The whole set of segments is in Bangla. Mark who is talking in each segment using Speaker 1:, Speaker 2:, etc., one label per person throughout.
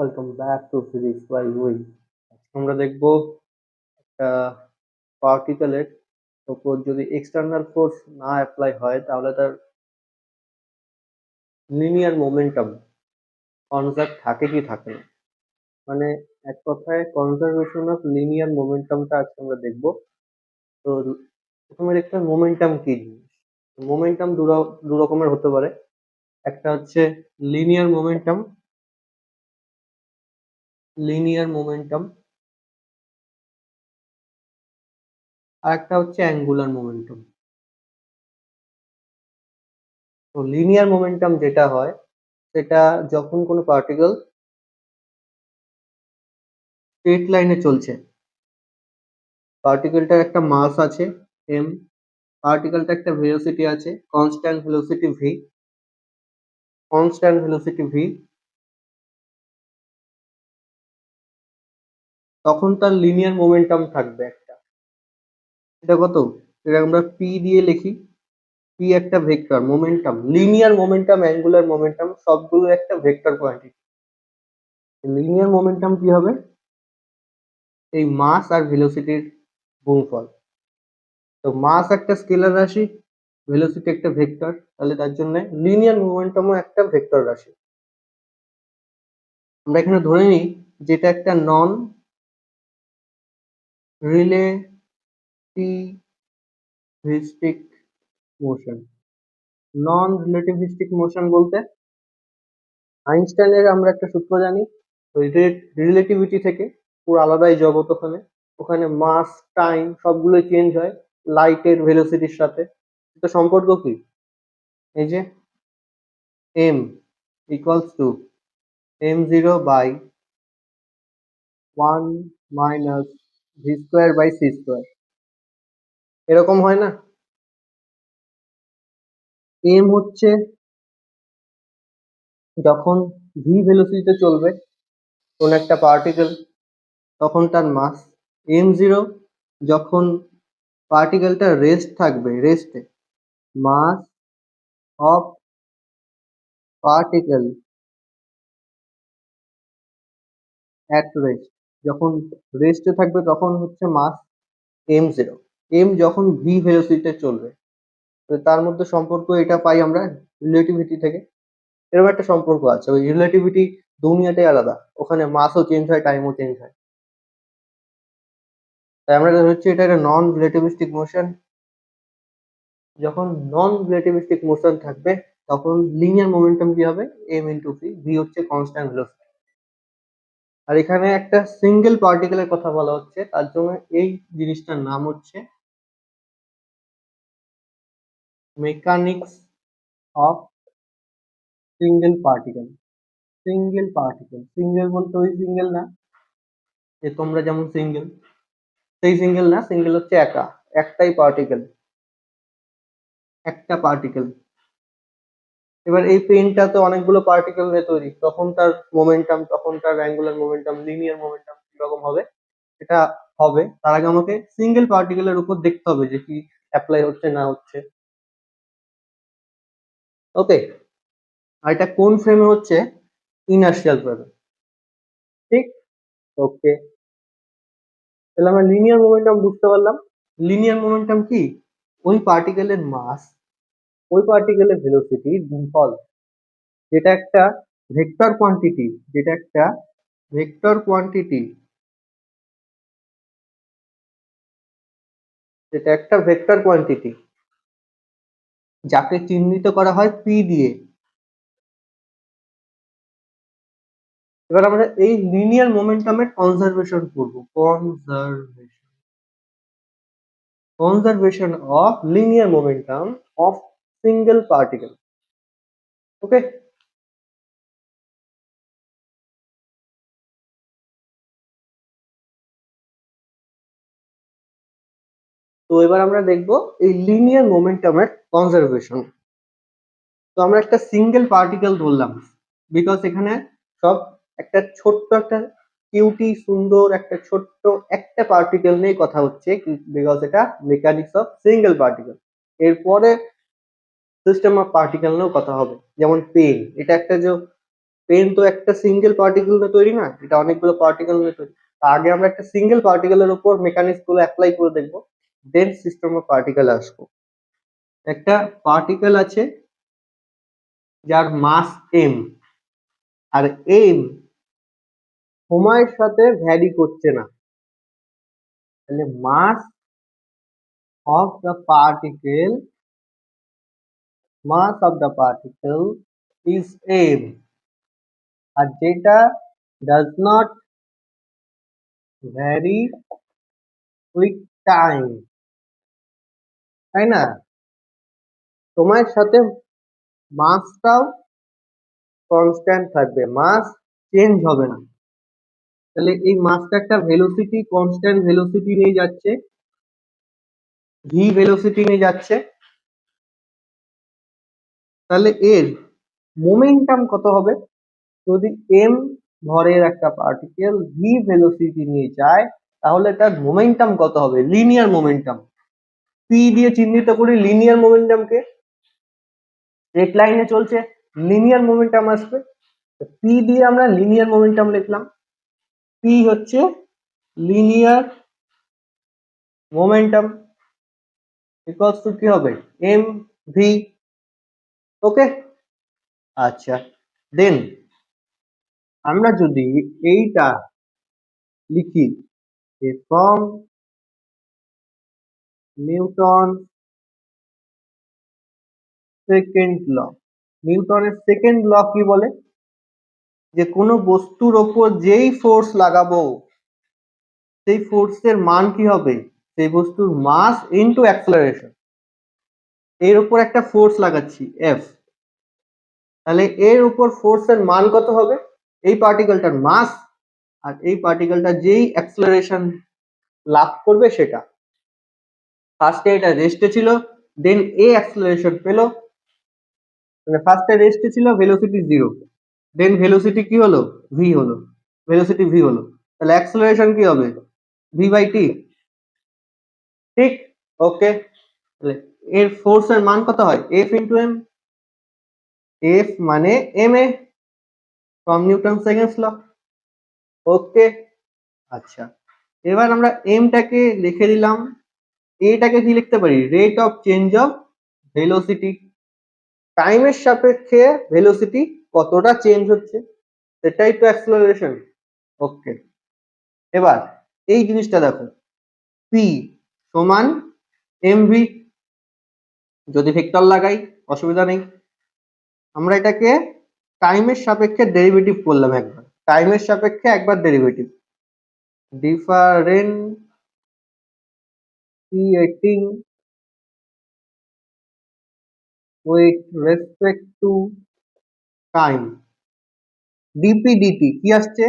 Speaker 1: Welcome back to physics by we আমরা দেখব একটা পার্টিকেলের উপর যদি এক্সটার্নাল ফোর্স না অ্যাপ্লাই হয়, তাহলে তার লিনিয়ার মোমেন্টাম কনজার্ভ থাকে কি থাকে না? মানে এক কথায় কনজারভেশন অফ লিনিয়ার মোমেন্টামটা আজকে আমরা দেখব। তো প্রথমে দেখতে হবে মোমেন্টাম কি জিনিস? মোমেন্টাম দু রকমের হতে পারে। একটা হচ্ছে লিনিয়ার মোমেন্টাম লিনিয়ার মোমেন্টাম আর একটা হচ্ছে অ্যাঙ্গুলার মোমেন্টাম তো লিনিয়ার মোমেন্টাম যেটা হয়, সেটা যখন কোনো পার্টিকেল স্ট্রেট লাইনে চলছে পার্টিকেলটার একটা মাস আছে এম পার্টিকেলটা একটা ভেলোসিটি আছে constant velocity V constant velocity V তখন তার লিনিয়ার মোমেন্টাম থাকবে একটা। এটা কত এটা আমরা পি দিয়ে লিখি। পি একটা vector momentum linear momentum angular momentum সবগুলো একটা ভেক্টর কোয়ান্টিটি লিনিয়ার মোমেন্টাম কি হবে? এই মাস আর ভেলোসিটির গুণফল। তো মাস একটা স্কেলার রাশি ভেলোসিটি একটা ভেক্টর তাহলে তার জন্য লিনিয়ার মোমেন্টামও একটা ভেক্টর রাশি। আমরা এখানে ধরে নিই, যেটা একটা non relativistic motion non relativistic motion বলতে আইনস্টাইনের আমরা একটা সূত্র জানি রিলেটিভিটি থেকে পুরো আলাদাই জগৎ ওখানে। ওখানে মাস টাইম সবগুলো চেঞ্জ হয় লাইটের ভেলোসিটির সাথে। এটা সম্পর্ক কি? এই যে M equals to M zero by one minus V square by C square. এরকম হয় না? এম হচ্ছে যখন ভি ভেলোসিটিতে চলবে, কোন একটা পার্টিকেল তখন তার মাস এম জিরো যখন পার্টিকেলটা রেস্ট থাকবে রেস্টে mass of particle at rest যখন রেস্টে থাকবে তখন হচ্ছে মাস এম জিরো এম যখন ভি ভেলোসিটিতে চলবে, তো তার মধ্যে সম্পর্ক এটা পাই আমরা রিলেটিভিটি থেকে। এরকম একটা সম্পর্ক আছে, ওই রিলেটিভিটি দুনিয়াটাই আলাদা, ওখানে মাসও চেঞ্জ হয় টাইমও চেঞ্জ হয়। তাই আমরা হচ্ছে এটা একটা নন রিলেটিভিস্টিক মোশন যখন নন রিলেটিভিস্টিক মোশন থাকবে, তখন লিনিয়ার মোমেন্টাম কি হবে? এম ইন্টু ভি ভি হচ্ছে কনস্ট্যান্ট ভেলোসিটি আর এখানে একটা সিঙ্গেল পার্টিকেলের কথা বলা হচ্ছে। তার জন্য এই জিনিসটার নাম হচ্ছে mechanics of single particle single particle single বলতে ওই সিঙ্গেল না, যে তোমরা যেমন সিঙ্গেল সেই সিঙ্গেল না সিঙ্গেল হচ্ছে একা। একটাই পার্টিকেল একটা পার্টিকেল এবার এই পেনটা তো অনেকগুলো পার্টিকেল নিয়ে তৈরি। তখন তার মোমেন্টাম তখন তার অ্যাঙ্গুলার মোমেন্টাম লিনিয়ার মোমেন্টাম কীরকম হবে এটা হবে। তার আগে আমাকে সিঙ্গেল পার্টিকেলের উপর দেখতে হবে যে কি অ্যাপ্লাই হচ্ছে না হচ্ছে। ওকে আর এটা কোন ফ্রেমে হচ্ছে? ইনার্শিয়াল ফ্রেমে ঠিক? ওকে তাহলে আমরা লিনিয়ার মোমেন্টাম বুঝতে পারলাম। লিনিয়ার মোমেন্টাম কি? ওই পার্টিকেলের মাস ওই পার্টিকেলের ভেলোসিটি গুণফল যেটা একটা ভেক্টর কোয়ান্টিটি যেটা একটা ভেক্টর কোয়ান্টিটি যেটা একটা ভেক্টর কোয়ান্টিটি যাকে চিহ্নিত করা হয় পি দিয়ে। এবার আমরা এই লিনিয়ার মোমেন্টামের কনজারভেশন করব। Conservation conservation of linear momentum of single particle okay তো এবার আমরা দেখব এই লিনিয়ার মোমেন্টামের কনজারভেশন তো আমরা একটা সিঙ্গেল পার্টিকেল ধরলাম বিকজ এখানে সব একটা ছোট্ট একটা কিউটি সুন্দর একটা ছোট্ট একটা পার্টিকেল নিয়ে কথা হচ্ছে বিকজ এটা মেকানিক্স অফ সিঙ্গেল পার্টিকেল এরপরে সিস্টেম অফ পার্টিকেল নিয়েও কথা হবে। যেমন পেন এটা একটা যে পেন তো একটা সিঙ্গেল পার্টিকেল নিয়ে তৈরি না, এটা অনেকগুলো পার্টিকেল নিয়ে তৈরি। আগে আমরা একটা সিঙ্গেল পার্টিকেলের উপর মেকানিক্সগুলো অ্যাপ্লাই করে দেখব দেন সিস্টেম অফ পার্টিকেল আসব। একটা পার্টিকেল আছে যার মাস এম আর এম সময়ের সাথে ভ্যারি করছে না। তাহলে mass of the particle mass of the particle is M আর যেটা does not vary with time তাই না? সময়ের সাথে মাসটাও কনস্ট্যান্ট থাকবে। মাস চেঞ্জ হবে না। তাহলে এই মাসটা একটা ভেলোসিটি কনস্ট্যান্ট ভেলোসিটি নিয়ে যাচ্ছে। ভি ভেলোসিটি নিয়ে যাচ্ছে। তাহলে এর মোমেন্টাম কত হবে? যদি এম ভরের একটা পার্টিকেল ভি ভেলোসিটি নিয়ে যায়, তাহলে তার মোমেন্টাম কত হবে? লিনিয়ার মোমেন্টাম পি দিয়ে চিহ্নিত করি লিনিয়ার মোমেন্টামকে স্ট্রেট লাইনে চলছে লিনিয়ার মোমেন্টাম আসবে। পি দিয়ে আমরা লিনিয়ার মোমেন্টাম লিখলাম। পি হচ্ছে লিনিয়ার মোমেন্টাম ইকুয়ালস টু কি হবে? এম ভি ওকে আচ্ছা দেন আমরা যদি এইটা লিখি যে ফ্রম নিউটন সেকেন্ড ল নিউটনের সেকেন্ড ল কি বলে? যে কোনো বস্তুর ওপর যেই ফোর্স লাগাবো, সেই ফোর্সের মান কি হবে? সেই বস্তুর মাস ইনটু অ্যাক্সেলারেশন এর উপর একটা ফোর্স লাগাচ্ছি এফ তাহলে এর উপর ফোর্সের মান কত হবে? এই পার্টিকেলটার মাস আর এই পার্টিকেলটা যেই অ্যাক্সেলারেশন লাভ করবে সেটা। ফার্স্টে এটা রেস্টে ছিল দেন এ অ্যাক্সেলারেশন পেল। মানে ফার্স্টে রেস্টে ছিল ভেলোসিটি জিরো দেন ভেলোসিটি কি হলো? ভি হলো। ভেলোসিটি ভি হলো। তাহলে অ্যাক্সেলারেশন কি হবে? ভি বাই টি ঠিক? ওকে তাহলে এর ফোর্সের মান কত হয়? এফ ইন্টু এম এফ মানে M A from Newton seconds law okay আচ্ছা। এবার আমরা এমটাকে লিখে দিলাম। এটাকে কি লিখতে পারি? Rate of change of velocity টাইমের সাপেক্ষে ভেলোসিটি কতটা চেঞ্জ হচ্ছে? সেটাই তো অ্যাক্সেলারেশন ওকে এবার এই জিনিসটা দেখো। পি সমান এমভি যদি ভেক্টর লাগাই, অসুবিধা নেই। আমরা এটাকে টাইমের সাপেক্ষে ডেরিভেটিভ করলাম একবার। টাইমের সাপেক্ষে একবার derivative differentiating with respect to time DP DT কি আসছে?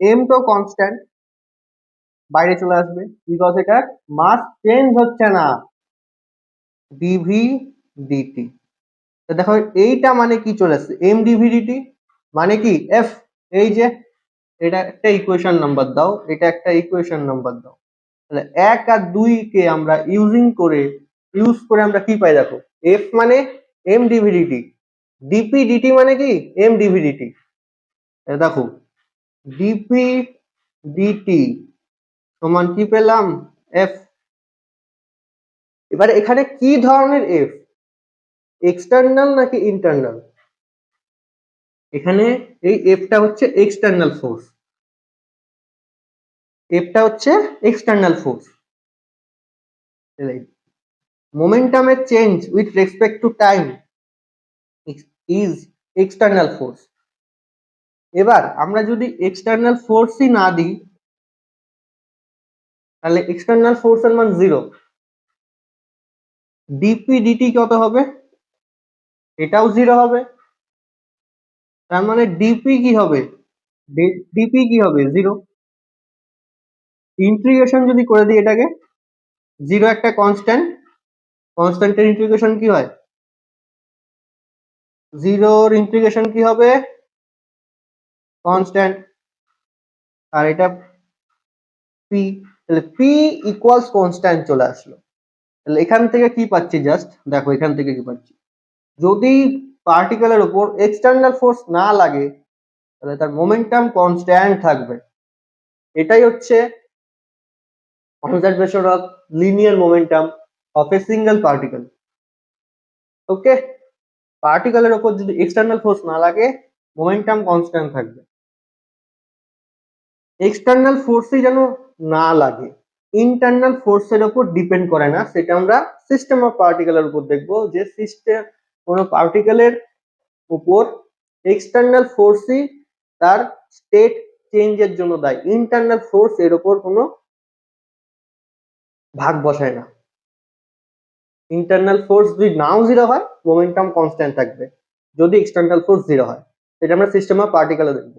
Speaker 1: এম তো কনস্ট্যান্ট বাইরে চলে আসবে। বিকজ এটার মাস চেঞ্জ হচ্ছে না। ডিভি ডিটি দেখো, এইটা মানে কি চলে আসছে? এম ডিভি মানে কি? এফ এই যে, এটা একটা ইকুয়েশন নাম্বার দাও, এটা একটা ইকুয়েশন নাম্বার দাও। তাহলে এক আর দুই কে আমরা ইউজিং করে ইউজ করে আমরা কি পাই দেখো? এফ মানে M DV DT DP DT মানে কি? এম ডিভি ডিটি দেখো ডিপি ডিটি সমান কি পেলাম? এফ এবার এখানে কি ধরনের এফ এক্সটার্নাল নাকি ইন্টারনাল এখানে এই এফটা হচ্ছে এক্সটার্নাল ফোর্স এফটা হচ্ছে external force মোমেন্টামের change with respect to time is external force এবার আমরা যদি এক্সটার্নাল ফোর্সই না দিই, তাহলে এক্সটার্নাল ফোর্সের মান জিরো ডিপি ডিটি কত হবে? এটাও জিরো হবে। তার মানে ডিপি কি হবে? ডিপি কি হবে? জিরো ইন্ট্রিগেশন যদি করে দিই এটাকে জিরো একটা কনস্ট্যান্ট কনস্ট্যান্টের ইন্টিগ্রেশন কি হয়? জিরোর ইন্ট্রিগেশন কি হবে? কনস্ট্যান্ট আর এটা পি তাহলে পি ইকুয়ালস কনস্ট্যান্ট চলে আসলো। তাহলে এখান থেকে কি পাচ্ছি জাস্ট দেখো এখান থেকে কি পাচ্ছি। যদি পার্টিকেলের উপর এক্সটার্নাল ফোর্স না লাগে, তাহলে তার মোমেন্টাম কনস্ট্যান্ট থাকবে। এটাই হচ্ছে conservation of linear momentum of a single particle okay পার্টিকেলের ওপর যদি এক্সটার্নাল ফোর্স না লাগে মোমেন্টাম কনস্ট্যান্ট থাকবে। এক্সটার্নাল ফোর্সই যেন না লাগে। ইন্টারনাল ফোর্সের উপর ডিপেন্ড করে না, সেটা আমরা সিস্টেম অফ পার্টিকেলের উপর দেখব যে সিস্টেম কোনো পার্টিকেলের উপর এক্সটার্নাল ফোর্সই তার স্টেট চেঞ্জের জন্য দায়ী। ইন্টারনাল ফোর্স এর উপর কোনো ভাগ বসায় না। ইন্টারনাল ফোর্স যদি নাও জিরো হয় মোমেন্টাম কনস্ট্যান্ট থাকবে। যদি এক্সটার্নাল ফোর্স জিরো হয় এটা আমরা সিস্টেম অফ পার্টিকেলে দেখব।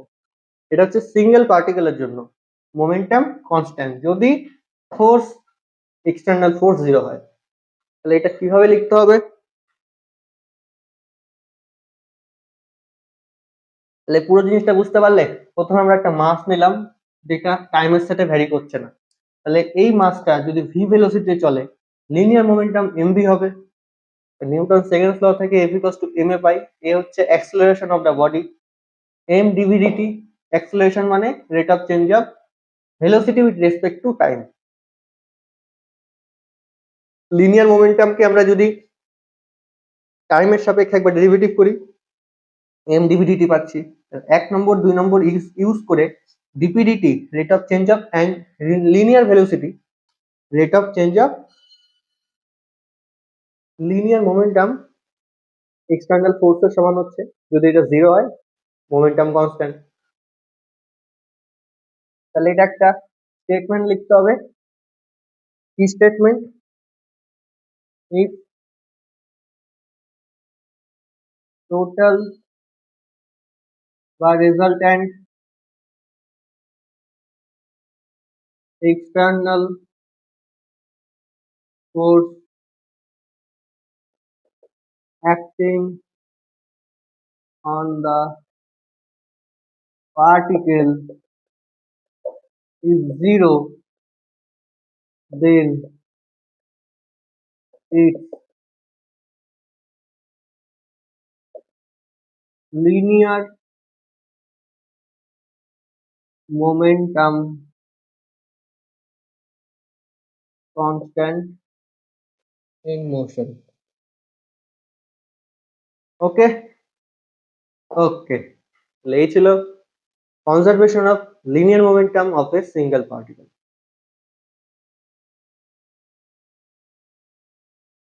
Speaker 1: এটা হচ্ছে সিঙ্গেল পার্টিকেলের জন্য। মোমেন্টাম কনস্ট্যান্ট যদি ফোর্স এক্সটার্নাল ফোর্স জিরো হয়। তাহলে এটা কীভাবে লিখতে হবে? তাহলে পুরো জিনিসটা বুঝতে পারলে প্রথমে আমরা একটা মাস নিলাম, যেটা টাইমের সাথে ভ্যারি করছে না। তাহলে এই মাসটা যদি ভি ভেলোসিটি চলে লিনিয়ার মোমেন্টাম এমভি হবে। নিউটন সেকেন্ড ল থেকে F equals to M A pi, A হচ্ছে acceleration of the body M DV DT acceleration মানে rate of change of velocity with respect to time linear মোমেন্টামকে আমরা যদি টাইমের সাপেক্ষে একবার ডেরিভেটিভ করি এম ডিভিডিটি পাচ্ছি এক নম্বর, দুই নম্বর ইউজ করে DP DT rate of change of and linear velocity rate of change of linear momentum external ফোর্সের সমান হচ্ছে, যদি এটা জিরো হয় মোমেন্টাম কনস্ট্যান্ট তাহলে এটা একটা স্টেটমেন্ট লিখতে হবে, কি স্টেটমেন্ট if total বা resultant external force acting on the particle is zero then its linear momentum constant in motion. Okay? Okay. ছিল conservation of linear momentum of a single particle.